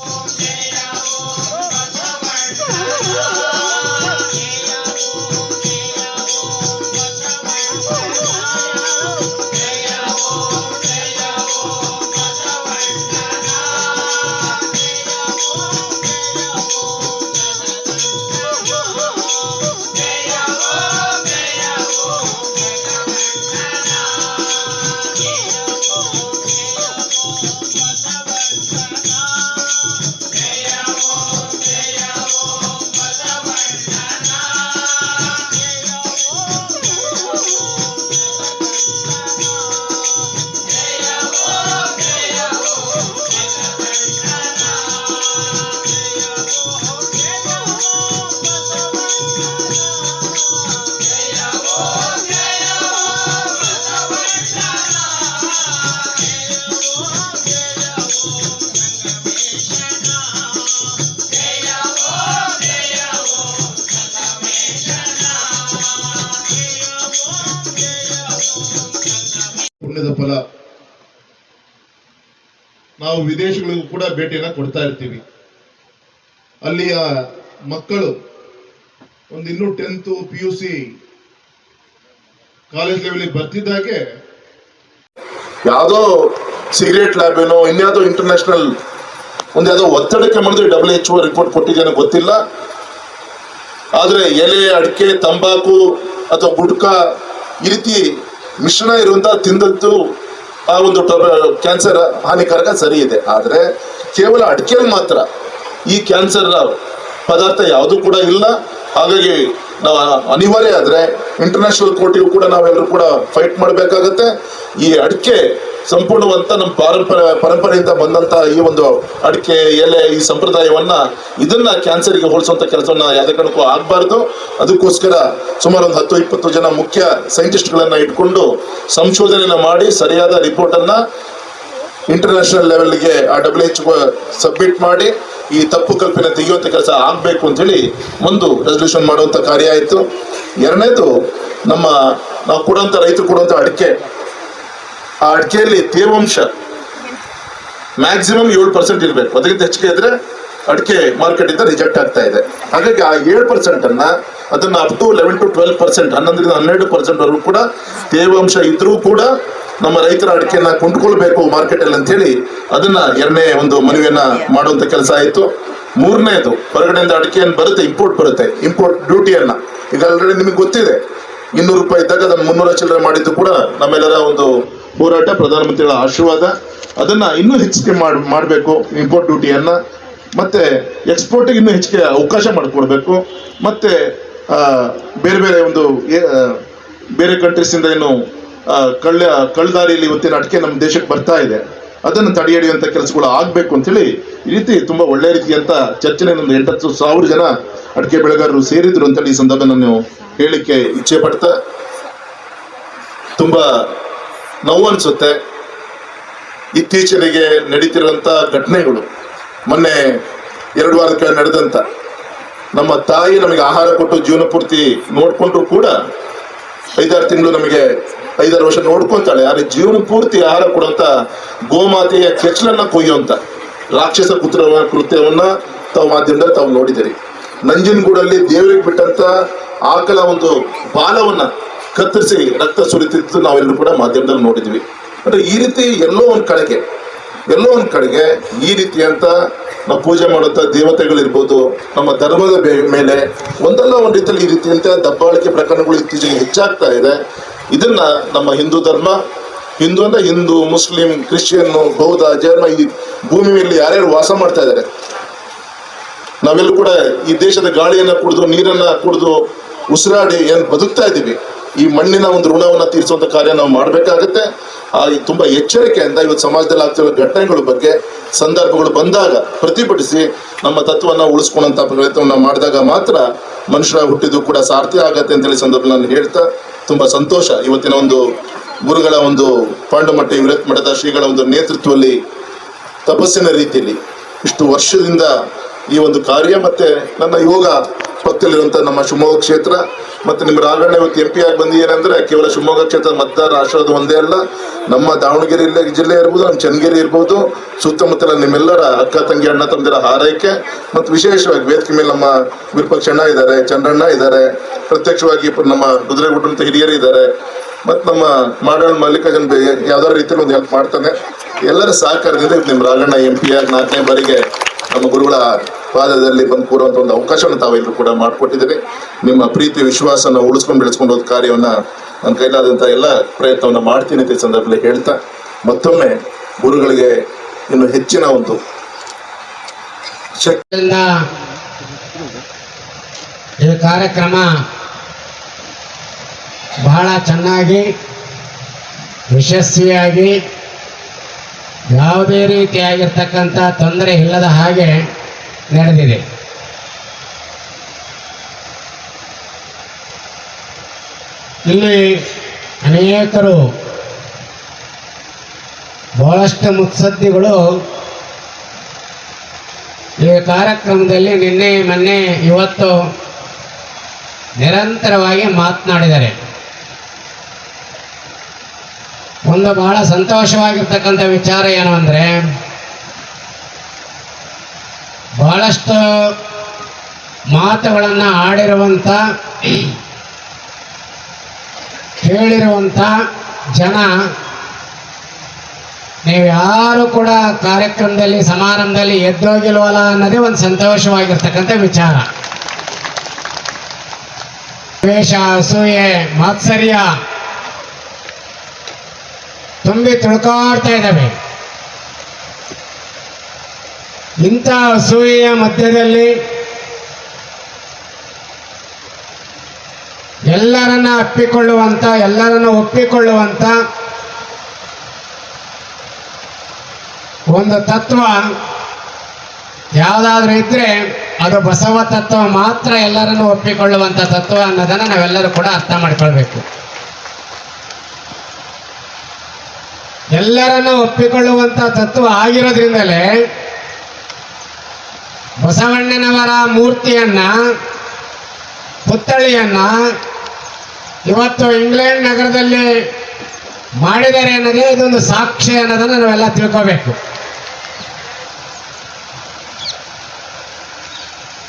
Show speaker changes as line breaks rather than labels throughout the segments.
Oh, yeah, oh. ನಾವು ವಿದೇಶಗಳಿಗೂ ಕೂಡ ಭೇಟಿಯನ್ನು ಕೊಡ್ತಾ ಇರ್ತೀವಿ. ಅಲ್ಲಿಯ ಮಕ್ಕಳು, ಒಂದು ಇನ್ನೂ tenth P U C college level ಬರ್ತಿದ್ದಾಗೆ ಯಾವುದೋ ಸಿಗರೇಟ್ ಲ್ಯಾಬ್ ಏನೋ, ಇನ್ಯಾವುದೋ ಇಂಟರ್ನ್ಯಾಷನಲ್ ಒಂದು ಯಾವುದೋ ಒತ್ತಡಕ್ಕೆ ಮಾಡಿದ್ರೆ ಡಬ್ಲ್ಯೂ ಎಚ್ ಓ ರಿಪೋರ್ಟ್ ಕೊಟ್ಟಿದ್ದೇನೆ ಗೊತ್ತಿಲ್ಲ. ಆದ್ರೆ ಎಲೆ, ಅಡಿಕೆ, ತಂಬಾಕು ಅಥವಾ ಗುಡ್ಕ ಈ ರೀತಿ ಮಿಶ್ರಣ ಇರುವಂತ ತಿಂದದ್ದು ಆ ಒಂದು ಕ್ಯಾನ್ಸರ್ ಹಾನಿಕಾರಕ ಸರಿ ಇದೆ. ಆದ್ರೆ ಕೇವಲ ಅಡಿಕೆಯಲ್ಲಿ ಮಾತ್ರ ಈ ಕ್ಯಾನ್ಸರ್ ಪದಾರ್ಥ ಯಾವುದು ಕೂಡ ಇಲ್ಲ. ಹಾಗಾಗಿ ನಾವು ಅನಿವಾರ್ಯ ಆದ್ರೆ ಇಂಟರ್ನ್ಯಾಷನಲ್ ಕೋರ್ಟಿಗೂ ಕೂಡ ನಾವೆಲ್ಲರೂ ಕೂಡ ಫೈಟ್ ಮಾಡಬೇಕಾಗತ್ತೆ. ಈ ಅಡಿಕೆ ಸಂಪೂರ್ಣವಂತ ನಮ್ಮ ಪಾರಂಪರ, ಪರಂಪರೆಯಿಂದ ಬಂದಂತ ಈ ಒಂದು ಅಡಿಕೆ ಎಲೆ, ಈ ಸಂಪ್ರದಾಯವನ್ನ ಇದನ್ನ ಕ್ಯಾನ್ಸರ್ಗೆ ಹೋಲಿಸುವಂತ ಕೆಲಸವನ್ನ ಯಾವುದೇ ಕಾರಣಕ್ಕೂ ಆಗಬಾರ್ದು. ಅದಕ್ಕೋಸ್ಕರ ಸುಮಾರು ಒಂದು ಹತ್ತು, ಇಪ್ಪತ್ತು ಜನ ಮುಖ್ಯ ಸೈಂಟಿಸ್ಟ್ಗಳನ್ನ ಇಟ್ಕೊಂಡು ಸಂಶೋಧನೆಯನ್ನ ಮಾಡಿ ಸರಿಯಾದ ರಿಪೋರ್ಟ್ ಅನ್ನ ಇಂಟರ್ನ್ಯಾಷನಲ್ ಲೆವೆಲ್ಗೆ ಆ ಡಬ್ಲ್ಯೂ ಎಚ್ ಸಬ್ಮಿಟ್ ಮಾಡಿ ಈ ತಪ್ಪು ಕಲ್ಪನೆ ತೆಗೆಯುವಂತ ಕೆಲಸ ಆಗ್ಬೇಕು ಅಂತ ಹೇಳಿ ಒಂದು ರೆಸಲ್ಯೂಷನ್ ಮಾಡುವಂತ ಕಾರ್ಯ ಆಯ್ತು. ಎರಡನೇದು ನಮ್ಮ ನಾವು ಕೊಡುವಂತ ರೈತರು ಕೊಡುವಂತ ಅಡಿಕೆ. ಆ ಅಡಿಕೆಯಲ್ಲಿ ತೇವಾಂಶ ಮ್ಯಾಕ್ಸಿಮಮ್ ಏಳು ಪರ್ಸೆಂಟ್ ಇರಬೇಕು. ಅದಕ್ಕಿಂತ ಹೆಚ್ಚಿಗೆ ಇದ್ರೆ ಅಡಿಕೆ ಮಾರ್ಕೆಟ್ ಇಂದ ರಿಜೆಕ್ಟ್ ಆಗ್ತಾ ಇದೆ. ಹಾಗಾಗಿ ಆ ಏಳು ಪರ್ಸೆಂಟ್ ಅನ್ನ ಅದನ್ನ up to eleven to twelve percent ಹನ್ನೊಂದರಿಂದ ಹನ್ನೆರಡು ಪರ್ಸೆಂಟ್ ವರೆಗೂ ಕೂಡ ತೇವಾಂಶ ಇದ್ರೂ ಕೂಡ ನಮ್ಮ ರೈತರ ಅಡಿಕೆಯನ್ನ ಕೊಂಡ್ಕೊಳ್ಬೇಕು ಮಾರ್ಕೆಟ್ ಅಲ್ಲಿ ಅಂತ ಹೇಳಿ ಅದನ್ನ ಎರಡನೇ ಒಂದು ಮನವಿಯನ್ನ ಮಾಡುವಂತ ಕೆಲಸ ಆಯಿತು. ಮೂರನೇದು, ಹೊರಗಡೆಯಿಂದ ಅಡಿಕೆಯನ್ನು ಬರುತ್ತೆ ಇಂಪೋರ್ಟ್ ಬರುತ್ತೆ. ಇಂಪೋರ್ಟ್ ಡ್ಯೂಟಿಯನ್ನ ಈಗ ಆಲ್ರೆಡಿ ನಿಮಗೆ ಗೊತ್ತಿದೆ. ಇನ್ನೂರು ರೂಪಾಯಿ ಇದ್ದಾಗ ಅದನ್ನು ಮುನ್ನೂರ ಚಿಲ್ಲರೆ ಮಾಡಿದ್ದು ಕೂಡ ನಮ್ಮೆಲ್ಲರ ಒಂದು ಹೋರಾಟ, ಪ್ರಧಾನಮಂತ್ರಿಗಳ ಆಶೀರ್ವಾದ, ಅದನ್ನ ಇನ್ನೂ ಹೆಚ್ಚಿಗೆ ಮಾಡ್, ಮಾಡಬೇಕು ಇಂಪೋರ್ಟ್ ಡ್ಯೂಟಿಯನ್ನ ಮತ್ತೆ ಎಕ್ಸ್ಪೋರ್ಟಿಗೆ ಇನ್ನೂ ಹೆಚ್ಚಿಗೆ ಅವಕಾಶ ಮಾಡಿಕೊಡ್ಬೇಕು. ಮತ್ತೆ ಬೇರೆ ಬೇರೆ ಒಂದು ಬೇರೆ ಕಂಟ್ರೀಸಿಂದ ಏನು ಕಳ್ಳ ಕಳ್ಳದಾರಿಯಲ್ಲಿ ಇವತ್ತಿನ ಅಡಿಕೆ ನಮ್ಮ ದೇಶಕ್ಕೆ ಬರ್ತಾ ಇದೆ. ಅದನ್ನು ತಡೆ ಹಿಡಿಯುವಂತ ಕೆಲಸಗಳು ಆಗಬೇಕು ಅಂತೇಳಿ ಈ ರೀತಿ ತುಂಬಾ ಒಳ್ಳೆ ರೀತಿಯಂತ ಚರ್ಚೆನೆ ಒಂದು ಎಂಟತ್ತು ಸಾವಿರ ಜನ ಅಡಿಕೆ ಬೆಳೆಗಾರರು ಸೇರಿದ್ರು ಅಂತೇಳಿ ಈ ಸಂದರ್ಭ ನಾನು ಹೇಳಿಕ್ಕೆ ಇಚ್ಛೆ ಪಡ್ತಾ ತುಂಬಾ ನೋವು ಅನ್ಸುತ್ತೆ ಇತ್ತೀಚೆಗೆ ನಡೀತಿರುವಂತ ಘಟನೆಗಳು. ಮೊನ್ನೆ ಎರಡು ವಾರ ಕೆಳ ನಡೆದಂತ ನಮ್ಮ ತಾಯಿ ನಮಗೆ ಆಹಾರ ಕೊಟ್ಟು ಜೀವನ ಪೂರ್ತಿ ನೋಡ್ಕೊಂಡ್ರು ಕೂಡ ಐದಾರು ತಿಂಗಳು ನಮಗೆ ಐದಾರು ವರ್ಷ ನೋಡ್ಕೊಂತಾಳೆ. ಆದರೆ ಜೀವನ ಪೂರ್ತಿ ಆಹಾರ ಕೊಡುವಂತ ಗೋಮಾತೆಯ ಕೆಚ್ಚಲನ್ನ ಕೊಯ್ಯುವಂತ ರಾಕ್ಷಸ ಪುತ್ರ ಕೃತ್ಯವನ್ನ ತಾವು ಮಾಧ್ಯಮದಲ್ಲಿ ತಾವು ನೋಡಿದಿರಿ ನಂಜನಗೂಡಲ್ಲಿ ದೇವರಿಗೆ ಬಿಟ್ಟಂತ ಆಕಳ ಒಂದು ಬಾಲವನ್ನ ಕತ್ತರಿಸಿ ರಕ್ತ ಸುರಿತಿದ್ದು ನಾವೆಲ್ಲರೂ ಕೂಡ ಮಾಧ್ಯಮದಲ್ಲಿ ನೋಡಿದ್ವಿ. ಅಂದ್ರೆ ಈ ರೀತಿ ಎಲ್ಲೋ ಒಂದು ಕಡೆಗೆ, ಎಲ್ಲೋ ಒಂದು ಕಡೆಗೆ ಈ ರೀತಿ ಅಂತ ನಾವು ಪೂಜೆ ಮಾಡುವಂಥ ದೇವತೆಗಳಿರ್ಬೋದು, ನಮ್ಮ ಧರ್ಮದ ಮೇಲೆ ಒಂದಲ್ಲ ಒಂದು ರೀತಿಯಲ್ಲಿ ಈ ರೀತಿಯಂತ ದಬ್ಬಾಳಿಕೆ ಪ್ರಕರಣಗಳು ಇತ್ತೀಚೆಗೆ ಹೆಚ್ಚಾಗ್ತಾ ಇದೆ. ಇದನ್ನ ನಮ್ಮ ಹಿಂದೂ ಧರ್ಮ, ಹಿಂದೂ ಅಂದ್ರೆ ಹಿಂದೂ, ಮುಸ್ಲಿಂ, ಕ್ರಿಶ್ಚಿಯನ್, ಬೌದ್ಧ, ಜೈನ ಈ ಭೂಮಿ ಮೇಲೆ ಯಾರ್ಯಾರು ವಾಸ ಮಾಡ್ತಾ ಇದ್ದಾರೆ. ನಾವೆಲ್ಲೂ ಕೂಡ ಈ ದೇಶದ ಗಾಳಿಯನ್ನ ಕುಡಿದು, ನೀರನ್ನ ಕುಡಿದು ಉಸಿರಾಡಿ ಏನ್ ಬದುಕ್ತಾ ಇದ್ದೀವಿ. ಈ ಮಣ್ಣಿನ ಒಂದು ಋಣವನ್ನ ತೀರಿಸುವಂತ ಕಾರ್ಯ ನಾವು ಮಾಡಬೇಕಾಗುತ್ತೆ. ತುಂಬಾ ಎಚ್ಚರಿಕೆಯಿಂದ ಇವತ್ತು ಸಮಾಜದಲ್ಲಿ ಆಗ್ತಿರೋ ಘಟನೆಗಳ ಬಗ್ಗೆ, ಸಂದರ್ಭಗಳು ಬಂದಾಗ ಪ್ರತಿಭಟಿಸಿ ನಮ್ಮ ತತ್ವವನ್ನ ಉಳಿಸ್ಕೊಳ್ಳುವಂತ ಪ್ರಯತ್ನವನ್ನ ಮಾಡಿದಾಗ ಮಾತ್ರ ಮನುಷ್ಯರ ಹುಟ್ಟಿದ್ದು ಕೂಡ ಸಾರ್ಥಿ ಆಗತ್ತೆ ಅಂತೇಳಿ ಸಂದರ್ಭ ನಾನು ಹೇಳ್ತಾ ತುಂಬಾ ಸಂತೋಷ. ಇವತ್ತಿನ ಒಂದು ಗುರುಗಳ ಒಂದು ಪಾಂಡುಮಟ್ಟಿ ವಿರತ್ ಮಠದ ಶ್ರೀಗಳ ಒಂದು ನೇತೃತ್ವದಲ್ಲಿ ತಪಸ್ಸಿನ ರೀತಿಯಲ್ಲಿ ಇಷ್ಟು ವರ್ಷದಿಂದ ಈ ಒಂದು ಕಾರ್ಯ ಮತ್ತೆ ನನ್ನ ಯೋಗ ಪಕ್ಕದಲ್ಲಿರುವಂತ ನಮ್ಮ ಶಿವಮೊಗ್ಗ ಕ್ಷೇತ್ರ ಮತ್ತೆ ನಿಮ್ಮ ರಾಘಣ್ಣ ಇವತ್ತು ಎಂ ಪಿ ಆಗಿ ಬಂದಿಏನಂದ್ರೆ ಕೇವಲ ಶಿವಮೊಗ್ಗ ಕ್ಷೇತ್ರ ಮತದಾರ ಆಶೀರ್ವಾದ ಒಂದೇ ಅಲ್ಲ, ನಮ್ಮ ದಾವಣಗೆರೆ ಇಲ್ಲ- ಜಿಲ್ಲೆ ಇರ್ಬೋದು, ನಮ್ಮ ಚನ್ನಗಿರಿ ಇರ್ಬೋದು, ಸುತ್ತಮುತ್ತಲ ನಿಮ್ಮೆಲ್ಲರ ಅಕ್ಕ ತಂಗಿ, ಅಣ್ಣ ತಮ್ಮದಿರ ಹಾರೈಕೆ ಮತ್ತು ವಿಶೇಷವಾಗಿ ವೇದಿಕೆ ಮೇಲೆ ನಮ್ಮ ವಿರೂಪಾಕ್ಷಣ್ಣ ಇದ್ದಾರೆ, ಚಂದ್ರಣ್ಣ ಇದ್ದಾರೆ, ಪ್ರತ್ಯಕ್ಷವಾಗಿ ನಮ್ಮ ಕುದುರೆಗುಡ್ಡಂತ ಹಿರಿಯರು ಇದ್ದಾರೆ. ಮತ್ತು ನಮ್ಮ ಮಾಡಾಳ್ ಮಲ್ಲಿಕಾರ್ಜುನ್ ಯಾವ್ದಾದ್ರು ರೀತಿಯಲ್ಲಿ ಒಂದು ಹೆಲ್ಪ್ ಮಾಡ್ತಾನೆ. ಎಲ್ಲರ ಸಹಕಾರದಿಂದ ನಿಮ್ಮ ರಾಘಣ್ಣ ಎಂ ಪಿ ಆಗಿ ನಾಲ್ಕನೇ ಬಾರಿಗೆ ನಮ್ಮ ಗುರುಗಳ ಪಾದದಲ್ಲಿ ಬಂದು ಕೂರುವಂತ ಒಂದು ಅವಕಾಶವನ್ನು ತಾವೆಲ್ಲರೂ ಕೂಡ ಮಾಡಿಕೊಟ್ಟಿದ್ದೀರಿ. ನಿಮ್ಮ ಪ್ರೀತಿ, ವಿಶ್ವಾಸನ ಉಳಿಸ್ಕೊಂಡು ಬೆಳೆಸ್ಕೊಂಡು ಹೋದ ಕಾರ್ಯವನ್ನ ನನ್ನ ಕೈಲಾದಂಥ ಎಲ್ಲ ಪ್ರಯತ್ನವನ್ನು ಮಾಡ್ತೀನಿ ಈ ಸಂದರ್ಭದಲ್ಲಿ ಹೇಳ್ತಾ, ಮತ್ತೊಮ್ಮೆ ಗುರುಗಳಿಗೆ ಇನ್ನು ಹೆಚ್ಚಿನ ಒಂದು
ಈ ಕಾರ್ಯಕ್ರಮ ಬಹಳ ಚೆನ್ನಾಗಿ ಯಶಸ್ವಿಯಾಗಿ ಯಾವುದೇ ರೀತಿಯಾಗಿರ್ತಕ್ಕಂಥ ತೊಂದರೆ ಇಲ್ಲದ ಹಾಗೆ ನಡೆದಿದೆ. ಇಲ್ಲಿ ಅನೇಕರು ಬಹಳಷ್ಟು ಮುತ್ಸದ್ದಿಗಳು ಈ ಕಾರ್ಯಕ್ರಮದಲ್ಲಿ ನಿನ್ನೆ, ಮೊನ್ನೆ, ಇವತ್ತು ನಿರಂತರವಾಗಿ ಮಾತನಾಡಿದ್ದಾರೆ. ಒಂದು ಬಹಳ ಸಂತೋಷವಾಗಿರ್ತಕ್ಕಂಥ ವಿಚಾರ ಏನು ಅಂದರೆ, ಬಹಳಷ್ಟು ಮಾತುಗಳನ್ನು ಆಡಿರುವಂಥ ಕೇಳಿರುವಂಥ ಜನ ನೀವು ಯಾರು ಕೂಡ ಕಾರ್ಯಕ್ರಮದಲ್ಲಿ, ಸಮಾರಂಭದಲ್ಲಿ ಎದ್ದೋಗಿಲ್ವಲ್ಲ ಅನ್ನೋದೇ ಒಂದು ಸಂತೋಷವಾಗಿರ್ತಕ್ಕಂಥ ವಿಚಾರ. ದ್ವೇಷ, ಅಸೂಯೆ, ಮಾತ್ಸರ್ಯ ತುಂಬಿ ತುಳ್ಕಾಡ್ತಾ ಇದ್ದಾವೆ ಇಂಥ ಅಸೂಯೆಯ ಮಧ್ಯದಲ್ಲಿ ಎಲ್ಲರನ್ನ ಅಪ್ಪಿಕೊಳ್ಳುವಂತ, ಎಲ್ಲರನ್ನ ಒಪ್ಪಿಕೊಳ್ಳುವಂತ ಒಂದು ತತ್ವ ಯಾವುದಾದ್ರೂ ಇದ್ರೆ ಅದು ಬಸವ ತತ್ವ ಮಾತ್ರ ಎಲ್ಲರನ್ನು ಒಪ್ಪಿಕೊಳ್ಳುವಂತ ತತ್ವ ಅನ್ನೋದನ್ನ ನಾವೆಲ್ಲರೂ ಕೂಡ ಅರ್ಥ ಮಾಡ್ಕೊಳ್ಬೇಕು. ಎಲ್ಲರನ್ನು ಒಪ್ಪಿಕೊಳ್ಳುವಂತ ತತ್ವ ಆಗಿರೋದ್ರಿಂದಲೇ ಬಸವಣ್ಣನವರ ಮೂರ್ತಿಯನ್ನ, ಪುತ್ಥಳಿಯನ್ನ ಇವತ್ತು ಇಂಗ್ಲೆಂಡ್ ನಗರದಲ್ಲಿ ಮಾಡಿದರೆ ಅನ್ನೋದೇ ಇದೊಂದು ಸಾಕ್ಷಿ ಅನ್ನೋದನ್ನ ನಾವೆಲ್ಲ ತಿಳ್ಕೋಬೇಕು.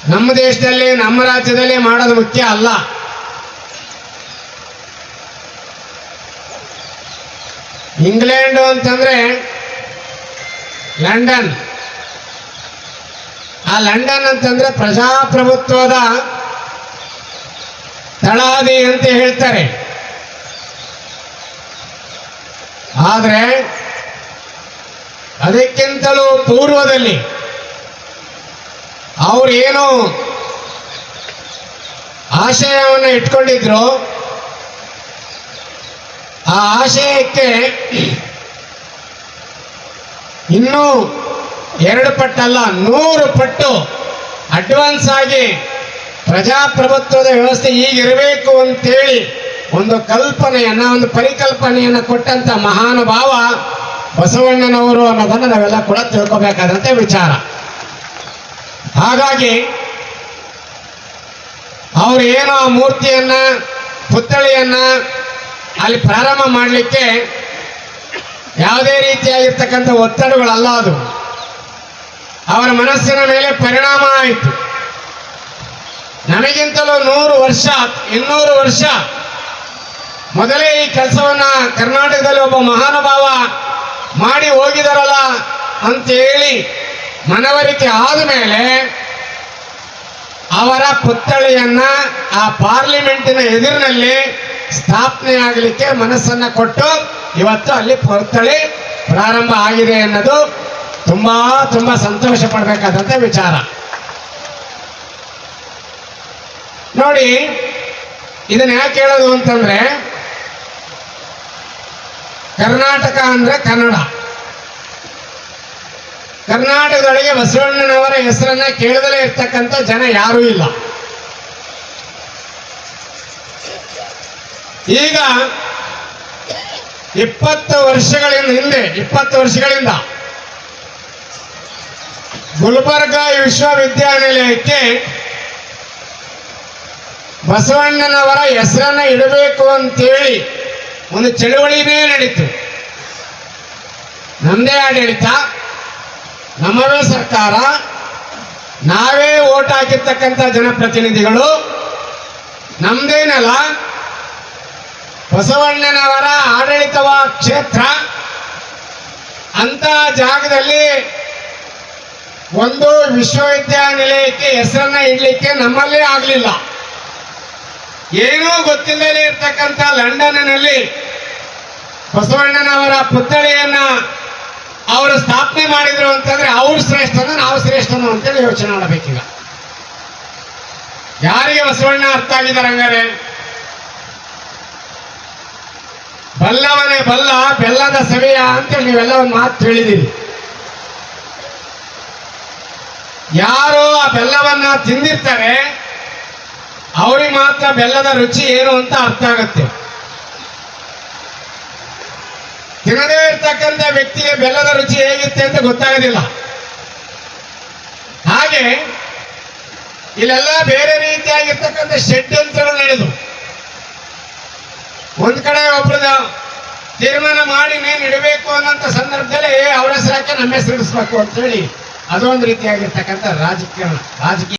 ನಮ್ಮ ದೇಶದಲ್ಲಿ, ನಮ್ಮ ರಾಜ್ಯದಲ್ಲಿ ಮಾಡೋದು ಮುಖ್ಯ ಅಲ್ಲ. ಇಂಗ್ಲೆಂಡ್ ಅಂತಂದ್ರೆ ಲಂಡನ್. ಆ ಲಂಡನ್ ಅಂತಂದ್ರೆ ಪ್ರಜಾಪ್ರಭುತ್ವದ ತಳಾದಿ ಅಂತ ಹೇಳ್ತಾರೆ. ಆದರೆ ಅದಕ್ಕಿಂತಲೂ ಪೂರ್ವದಲ್ಲಿ ಅವರೇನು ಆಶಯವನ್ನು ಇಟ್ಕೊಂಡಿದ್ರು ಆ ಆಶಯಕ್ಕೆ ಇನ್ನೂ ಎರಡು ಪಟ್ಟಲ್ಲ, ನೂರು ಪಟ್ಟು ಅಡ್ವಾನ್ಸ್ ಆಗಿ ಪ್ರಜಾಪ್ರಭುತ್ವದ ವ್ಯವಸ್ಥೆ ಈಗಿರಬೇಕು ಅಂತೇಳಿ ಒಂದು ಕಲ್ಪನೆಯನ್ನ, ಒಂದು ಪರಿಕಲ್ಪನೆಯನ್ನು ಕೊಟ್ಟಂತ ಮಹಾನುಭಾವ ಬಸವಣ್ಣನವರು ಅನ್ನೋದನ್ನು ನಾವೆಲ್ಲ ಕೂಡ ತಿಳ್ಕೋಬೇಕಾದಂತ ವಿಚಾರ. ಹಾಗಾಗಿ ಅವರು ಏನೋ ಆ ಮೂರ್ತಿಯನ್ನ, ಪುತ್ಥಳಿಯನ್ನ ಅಲ್ಲಿ ಪ್ರಾರಂಭ ಮಾಡಲಿಕ್ಕೆ ಯಾವುದೇ ರೀತಿಯಾಗಿರ್ತಕ್ಕಂಥ ಒತ್ತಡಗಳಲ್ಲ ಅದು. ಅವರ ಮನಸ್ಸಿನ ಮೇಲೆ ಪರಿಣಾಮ ಆಯಿತು. ನಮಗಿಂತಲೂ ನೂರು ವರ್ಷ, ಇನ್ನೂರು ವರ್ಷ ಮೊದಲೇ ಈ ಕೆಲಸವನ್ನ ಕರ್ನಾಟಕದಲ್ಲಿ ಒಬ್ಬ ಮಹಾನುಭಾವ ಮಾಡಿ ಹೋಗಿದಾರಲ್ಲ ಅಂತ ಹೇಳಿ ಮನವರಿಕೆ ಆದ ಮೇಲೆ ಅವರ ಪುತ್ಥಳಿಯನ್ನ ಆ ಪಾರ್ಲಿಮೆಂಟಿನ ಎದುರಿನಲ್ಲಿ ಸ್ಥಾಪನೆ ಆಗಲಿಕ್ಕೆ ಮನಸ್ಸನ್ನ ಕೊಟ್ಟು ಇವತ್ತು ಅಲ್ಲಿ ಪೊರ್ತಳಿ ಪ್ರಾರಂಭ ಆಗಿದೆ ಅನ್ನೋದು ತುಂಬಾ ತುಂಬಾ ಸಂತೋಷ ಪಡಬೇಕಾದಂತ ವಿಚಾರ. ನೋಡಿ, ಇದನ್ನ ಯಾಕೆ ಹೇಳೋದು ಅಂತಂದ್ರೆ ಕರ್ನಾಟಕ ಅಂದ್ರೆ ಕನ್ನಡ. ಕರ್ನಾಟಕದೊಳಗೆ ಬಸವಣ್ಣನವರ ಹೆಸರನ್ನ ಕೇಳದಲೇ ಇರ್ತಕ್ಕಂಥ ಜನ ಯಾರೂ ಇಲ್ಲ. ಈಗ ಇಪ್ಪತ್ತು ವರ್ಷಗಳಿಂದ ಹಿಂದೆ ಇಪ್ಪತ್ತು ವರ್ಷಗಳಿಂದ ಗುಲ್ಬರ್ಗ ವಿಶ್ವವಿದ್ಯಾನಿಲಯಕ್ಕೆ ಬಸವಣ್ಣನವರ ಹೆಸರನ್ನ ಇಡಬೇಕು ಅಂತೇಳಿ ಒಂದು ಚಳುವಳಿನೇ ನಡೀತು. ನಮ್ಮದೇ ಆಡಳಿತ ನಮ್ಮವೇ ಸರ್ಕಾರ, ನಾವೇ ಓಟ್ ಹಾಕಿರ್ತಕ್ಕಂಥ ಜನಪ್ರತಿನಿಧಿಗಳು ನಮ್ದೇನಲ್ಲ ನೆಲ ಬಸವಣ್ಣನವರ ಆಡಳಿತವ ಕ್ಷೇತ್ರ. ಅಂತ ಜಾಗದಲ್ಲಿ ಒಂದು ವಿಶ್ವವಿದ್ಯಾನಿಲಯಕ್ಕೆ ಹೆಸರನ್ನ ಇಡಲಿಕ್ಕೆ ನಮ್ಮಲ್ಲೇ ಆಗಲಿಲ್ಲ. ಏನೂ ಗೊತ್ತಿಲ್ಲದೆ ಇರ್ತಕ್ಕಂಥ ಲಂಡನ್ನಲ್ಲಿ ಬಸವಣ್ಣನವರ ಪುತ್ಥಳಿಯನ್ನ ಅವರು ಸ್ಥಾಪನೆ ಮಾಡಿದ್ರು ಅಂತಂದ್ರೆ ಅವ್ರು ಶ್ರೇಷ್ಠನ ನಾವು ಶ್ರೇಷ್ಠನು ಅಂತೇಳಿ ಯೋಚನೆ ಮಾಡಬೇಕೀಗ. ಯಾರಿಗೆ ಬಸವಣ್ಣ ಅರ್ಥ ಆಗಿದ್ದಾರೆ ಹಂಗಾರೆ? ಬಲ್ಲವನೇ ಬಲ್ಲ, ಬೆಲ್ಲದ ಸವಿಯ ಅಂತೇಳಿ ನೀವೆಲ್ಲ ಒಂದು ಮಾತು ಹೇಳಿದ್ದೀರಿ ಯಾರು ಆ ಬೆಲ್ಲವನ್ನ ತಿಂದಿರ್ತಾರೆ, ಅವ್ರಿಗೆ ಮಾತ್ರ ಬೆಲ್ಲದ ರುಚಿ ಏನು ಅಂತ ಅರ್ಥ ಆಗುತ್ತೆ. ತಿನ್ನದೇ ಇರ್ತಕ್ಕಂಥ ವ್ಯಕ್ತಿಗೆ ಬೆಲ್ಲದ ರುಚಿ ಹೇಗಿತ್ತೆ ಅಂತ ಗೊತ್ತಾಗೋದಿಲ್ಲ. ಹಾಗೆ, ಇಲ್ಲೆಲ್ಲ ಬೇರೆ ರೀತಿಯಾಗಿರ್ತಕ್ಕಂಥ ಷಡ್ಯಂತ್ರಗಳು ನಡೆದು ಒಂದ್ ಕಡೆ ಒಬ್ರದ ತೀರ್ಮಾನ ಮಾಡಿ ನೀನ್ ಇಡಬೇಕು ಅನ್ನೋಂಥ ಸಂದರ್ಭದಲ್ಲಿ ಅವ್ರ ಹೆಸರಾಕೆ ನಮ್ಮ ಹೆಸರು ಇಡಿಸ್ಬೇಕು? ಅಂತೇಳಿ, ಅದೊಂದು ರೀತಿಯಾಗಿರ್ತಕ್ಕಂಥ ರಾಜಕೀಯ ರಾಜಕೀಯ